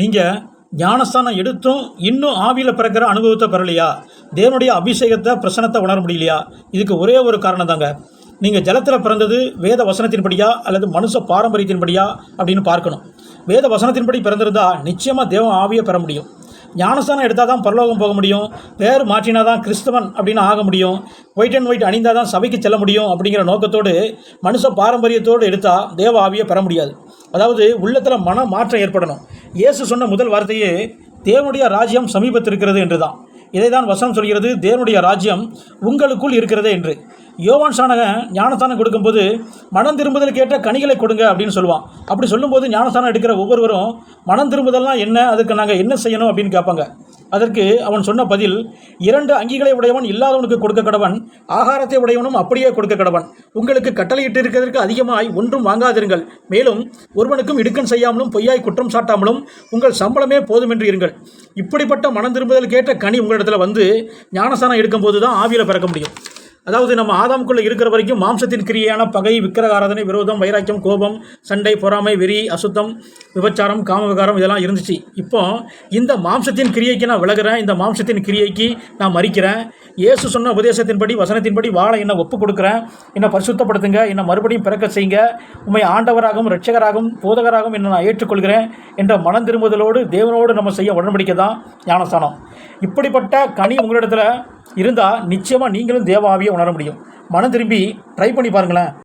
நீங்கள் ஞானஸ்தானம் எடுத்தும் இன்னும் ஆவியில் பிறக்கிற அனுபவத்தை பெறலையா? தேவனுடைய அபிஷேகத்தை பிரசனத்தை உணர முடியலையா? இதுக்கு ஒரே ஒரு காரணம் தாங்க. நீங்கள் ஜலத்தில் பிறந்தது வேத வசனத்தின்படியா அல்லது மனுஷ பாரம்பரியத்தின்படியா அப்படின்னு பார்க்கணும். வேத வசனத்தின்படி பிறந்திருந்தா நிச்சயமாக தேவன் ஆவியை பெற முடியும். ஞானஸ்தானம் எடுத்தால் தான் பரலோகம் போக முடியும். பேர் மாற்றினா தான் கிறிஸ்தவன் அப்படின்னு ஆக முடியும். ஒயிட் அண்ட் ஒயிட் அணிந்தால் தான் சபைக்கு செல்ல முடியும் அப்படிங்கிற நோக்கத்தோடு மனுஷ பாரம்பரியத்தோடு எடுத்தால் தேவ ஆவியை பெற முடியாது. அதாவது உள்ளத்தில் மன மாற்றம் ஏற்படணும். இயேசு சொன்ன முதல் வார்த்தையே தேவனுடைய ராஜ்யம் சமீபத்தில் இருக்கிறது என்று தான் இதை தான் வசனம் சொல்கிறது தேவனுடைய ராஜ்யம் உங்களுக்குள் இருக்கிறதே என்று. யோவான் சாணகன் ஞானஸ்தானம் கொடுக்கும்போது மனம் திரும்புதல் கேட்ட கனிகளை கொடுங்க அப்படின்னு சொல்லுவான். அப்படி சொல்லும்போது ஞானஸ்தானம் எடுக்கிற ஒவ்வொருவரும் மனம் திரும்புதல்னால் என்ன? அதுக்கு நாங்கள் என்ன செய்யணும்? அப்படின்னு கேட்பாங்க. அதற்கு அவன் சொன்ன பதில் இரண்டு அங்கிகளை உடையவன் இல்லாதவனுக்கு கொடுக்க கடவன் ஆகாரத்தை உடையவனும் அப்படியே கொடுக்க கடவன் உங்களுக்கு கட்டளையிட்டு இருக்கிறதற்கு அதிகமாய் ஒன்றும் வாங்காதிருங்கள். மேலும் ஒருவனுக்கும் இடுக்கன் செய்யாமலும் பொய்யாய் குற்றம் சாட்டாமலும் உங்கள் சம்பளமே போதுமென்று இருங்கள். இப்படிப்பட்ட மனம் திரும்புதல் கேட்ட கனி உங்களிடத்தில் வந்து ஞானஸ்தானம் எடுக்கும்போது தான் ஆவியில் பிறக்க முடியும். அதாவது நம்ம ஆதாமுக்குள்ளே இருக்கிற வரைக்கும் மாம்சத்தின் கிரியையான பகை விக்கிரகாராதனை விரோதம் வைராக்கியம் கோபம் சண்டை பொறாமை வெறி அசுத்தம் விபச்சாரம் காம விகாரம் இதெல்லாம் இருந்துச்சு. இப்போ இந்த மாம்சத்தின் கிரியைக்கு நான் விலகிறேன். இந்த மாம்சத்தின் கிரியைக்கு நான் மறிக்கிறேன். இயேசு சொன்ன உபதேசத்தின்படி வசனத்தின்படி வாழ என்னை ஒப்பு கொடுக்குறேன். என்னை பரிசுத்தப்படுத்துங்க. என்னை மறுபடியும் பிறக்க செய்யுங்க. உண்மை ஆண்டவராகவும் ரட்சகராகவும் போதகராகவும் என்னை நான் ஏற்றுக்கொள்கிறேன் என்ற மனம் திரும்புதலோடு தேவனோடு நம்ம செய்ய உடன்படிக்கை தான் ஞானஸ்தானம். இப்படிப்பட்ட கனி உங்களிடத்தில் இருந்தால் நிச்சயமாக நீங்களும் தேவாவியை உணர முடியும். மனம் திரும்பி ட்ரை பண்ணி பாருங்களேன்.